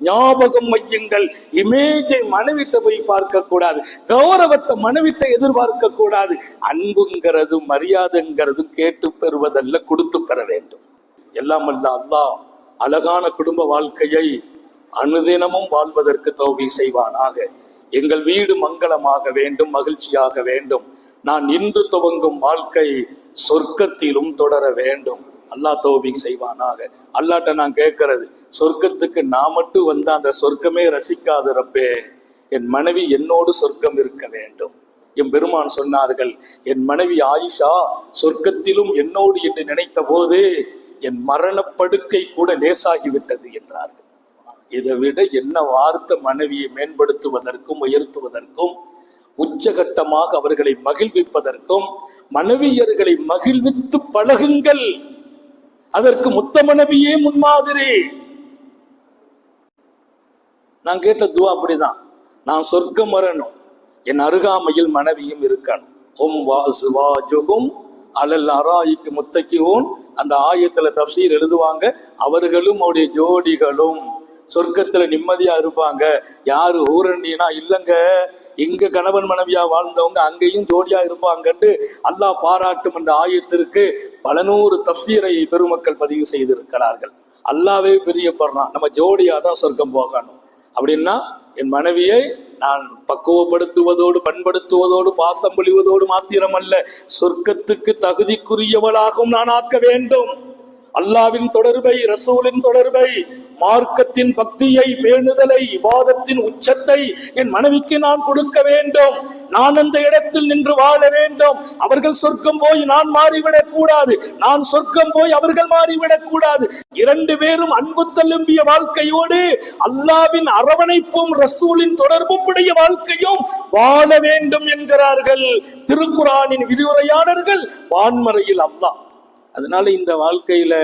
ஞாபகம் வையுங்கள் இமேஜை மனைவிட்ட போய் பார்க்க கூடாது கௌரவத்தை மனைவிட்ட எதிர்பார்க்க கூடாது அன்புங்கிறதும் மரியாதைங்கிறதும் கேட்டு பெறுவதல்ல கொடுத்து பெற வேண்டும். எல்லாம் அல்ல அல்லாஹ். அழகான குடும்ப வாழ்க்கையை அனுதினமும் வாழ்வதற்கு தோவி செய்வானாக. எங்கள் வீடு மங்களமாக வேண்டும் மகிழ்ச்சியாக வேண்டும். நான் இன்று துவங்கும் வாழ்க்கை சொர்க்கத்திலும் தொடர வேண்டும். அல்லாஹ் தௌபிக் செய்வானாக. அல்லாட்ட நான் கேட்கறது சொர்க்கத்துக்கு நான் மட்டும் வந்த அந்த சொர்க்கமே ரசிக்காதிருப்பே என் மனைவி என்னோடு சொர்க்கம் இருக்க வேண்டும். என் பெருமான் சொன்னார்கள் என் மனைவி ஆயிஷா சொர்க்கத்திலும் என்னோடு என்று நினைத்த போது என் மரணப்படுக்கை கூட லேசாகிவிட்டது என்றார்கள். இதை விட என்ன வார்த்தை மனைவியை மேம்படுத்துவதற்கும் உயர்த்துவதற்கும் உச்சகட்டமாக அவர்களை மகிழ்விப்பதற்கும் மனைவியர்களை மகிழ்வித்து பழகுங்கள் அதற்கு முத்த மனைவியே முன்மாதிரி. நான் கேட்ட துவா அப்படிதான். நான் சொர்க்கம் வரணும். என் அருகாமையில் மனைவியும் இருக்கணும். ஹும் வாசுவாஜுகும் அலல் அராய்க்கு முத்தக்கிவோன் அந்த ஆயத்துல தப்சீர் எழுதுவாங்க. அவர்களும் அவருடைய ஜோடிகளும் சொர்க்கத்துல நிம்மதியா இருப்பாங்க. யாரு ஊரண்டினா இல்லைங்க. இங்க கணவன் மனைவியா வாழ்ந்தவங்க அங்கேயும் ஜோடியா இருப்பாங்கன்னு அல்லாஹ் பாராட்டும் என்ற ஆயத்திற்கு பல நூறு தப்சீரை பெருமக்கள் பதிவு செய்திருக்கிறார்கள். அல்லாவே பிரியப்படுறான். நம்ம ஜோடியா தான் சொர்க்கம் போகணும். அப்படின்னா என் மனைவியை நான் பக்குவப்படுத்துவதோடு பண்படுத்துவதோடு பாசம் பொழிவதோடு மாத்திரமல்ல சொர்க்கத்துக்கு தகுதிக்குரியவளாகவும் நான் ஆக்க வேண்டும். அல்லாவின் தொடர்பை ரசூலின் தொடர்பை மார்க்கத்தின் பக்தியை பேணுதலை விவாதத்தின் உச்சத்தை என் மனைவிக்கு நான் கொடுக்க வேண்டும். நான் அந்த இடத்தில் நின்று வாழ வேண்டும். அவர்கள் சொர்க்கம் போய் நான் மாறிவிடக் கூடாது. நான் சொர்க்கம் போய் அவர்கள் மாறிவிடக் கூடாது. இரண்டு பேரும் அன்பு தள்ளும்பிய வாழ்க்கையோடு அல்லாவின் அரவணைப்பும் ரசூலின் தொடர்பும் உடைய வாழ்க்கையும் வாழ வேண்டும் என்கிறார்கள். திருக்குறானின் விரிவுரையாளர்கள் வான்மறையில் அல்லாஹ். அதனால இந்த வாழ்க்கையில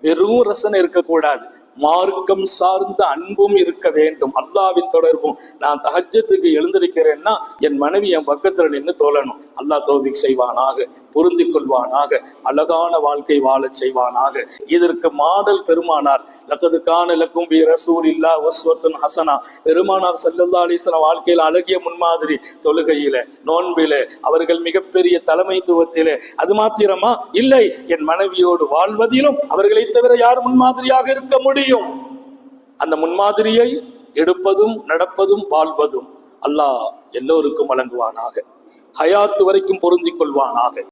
வெறும் ரசனை இருக்கக்கூடாது. மார்க்கம் சார்ந்த அன்பும் இருக்க வேண்டும். அல்லாவின் தொடர்பும். நான் தகஜத்துக்கு எழுந்திருக்கிறேன்னா என் மனைவி என் பக்கத்துல நின்று தோழணும். அல்லாஹ் தோபிக் செய்வானாக பொருந்தி கொள்வானாக அழகான வாழ்க்கை வாழச் செய்வானாக. இதற்கு மாடல் பெருமானார் லத்ததுக்கான லக்கும் பி ரசூல் இல்லா வஸ்வத்துன் ஹசனா. பெருமானார் செல்லல்லா அலிஸ்லாம் வாழ்க்கையில் அழகிய முன்மாதிரி தொழுகையில நோன்பில அவர்கள் மிகப்பெரிய தலைமைத்துவத்தில. அது மாத்திரமா? இல்லை. என் மனைவியோடு வாழ்வதிலும் அவர்களை தவிர யார் முன்மாதிரியாக இருக்க முடியும்? முடியும். அந்த முன்மாதிரியை எடுப்பதும் நடப்பதும் வாழ்வதும் அல்லாஹ் எல்லோருக்கும் வழங்குவானாக. ஹயாத்து வரைக்கும் பொருந்திக் கொள்வானாக.